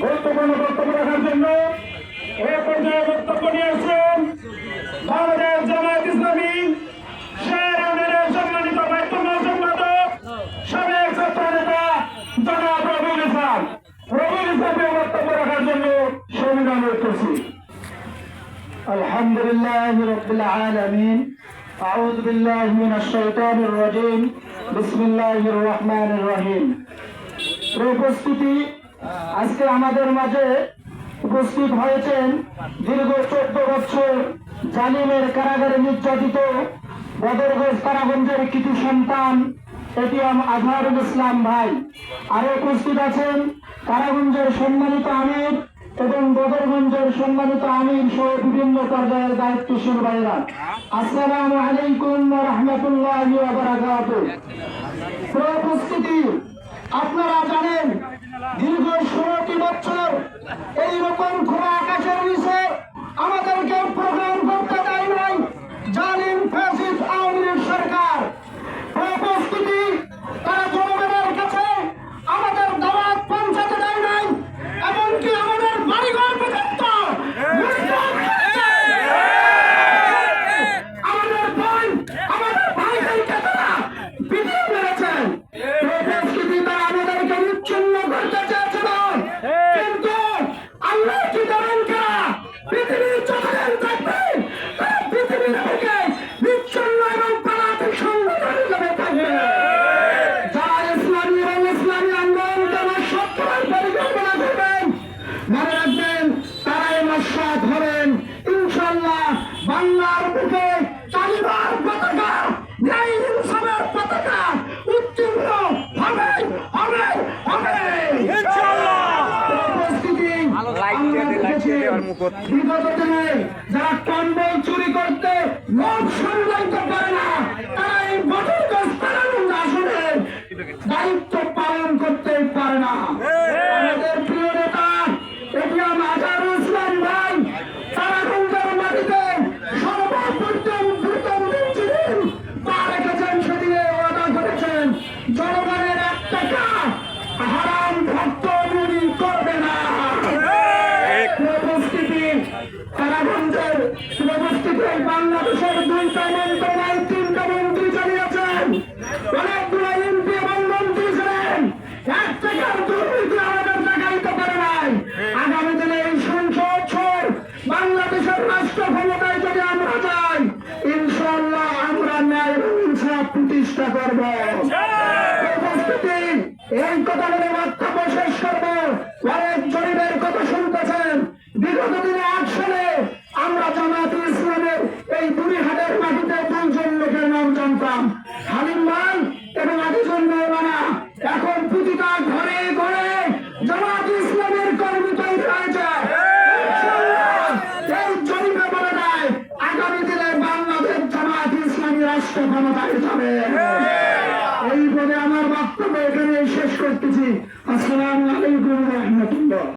গুরুত্বপূর্ণ বক্তব্য রাখার জন্য এ পর্যায়ে বক্তব্য নিয়ে আসছেন বাংলাদেশ জামায়াত ইসলামী শের ইউনিয়নের সম্মানিত বাইতুল্লাহ সম্পাদক সাবেক ছাত্র নেতা জনাব রবিউল ইসলাম রবিউল ইসলামের বক্তব্য রাখার জন্য সংবিধান করছি الحمد لله رب العالمين أعوذ بالله من الشيطان الرجيم بسم الله الرحمن الرحيم প্রিয় উপস্থিতি আজকে আমাদের মাঝে উপস্থিত হয়েছেন দীর্ঘ চোদ্দ বছর জালিমের কারাগারে নির্যাতিত বদরগঞ্জ কারাগঞ্জের কৃতি সন্তান এটিএম আজহারুল ইসলাম ভাই। আরও উপস্থিত আছেন কারাগঞ্জের সম্মানিত আমির এবং বদরগঞ্জের সম্মানিত আমির সহ বিভিন্ন পর্যায়ের দায়িত্বশীল ভাইরা আসসালামু আলাইকুম রহমতুল্লাহ উপস্থিতি, আপনারা জানেন দীর্ঘ দিনে যারা কম্বল চুরি করতে লোক পারে না তারা এই আসনে দায়িত্ব পালন করতে পারে না। আমাদের প্রিয় নেতা এটিএম আজারুল ইসলাম ভাই কারাগঞ্জের মাটিতে সর্বপ্রথম দ্রুতম দিন পা রেখেছেন ওয়াদা করেছেন। জনগণের বাংলাদেশের দুইটা মন্ত্রণালয় তিনটা মন্ত্রী চালিয়েছেন। অনেকগুলো এমপি এবং মন্ত্রী ছিলেন। এক টাকার দুর্নীতি আমাদের দেখাইতে পারে নাই। আগামী দিনে এই সংসদ বাংলাদেশের রাষ্ট্র ক্ষমতায় যদি আমরা যাই ইনশাল্লাহ আমরা ন্যায় ইনসাফ প্রতিষ্ঠা করব। উপস্থিতি এই কথা বলে বক্তব্য শেষ করব অনেক জরিপের কথা শুনতেছেন বিগত দিনে আট সালে আমরা জামাতে এই বুড়িহাটের মাটিতে দুইজন লোকের নাম জানতাম। হালিম ভাই এবং আদিজন মৌলানা। এখন প্রতিটা ঘরে ঘরে জামাত ইসলামের কর্মী তৈরি হয়েছে জরিপে বলে দেয় আগামী দিনে বাংলাদেশ জামাত ইসলামী রাষ্ট্র ক্ষমতায় যাবে। এই বলে আমার বক্তব্য এখানে শেষ করতেছি। আসসালামু আলাইকুম রহমতুল্লাহ।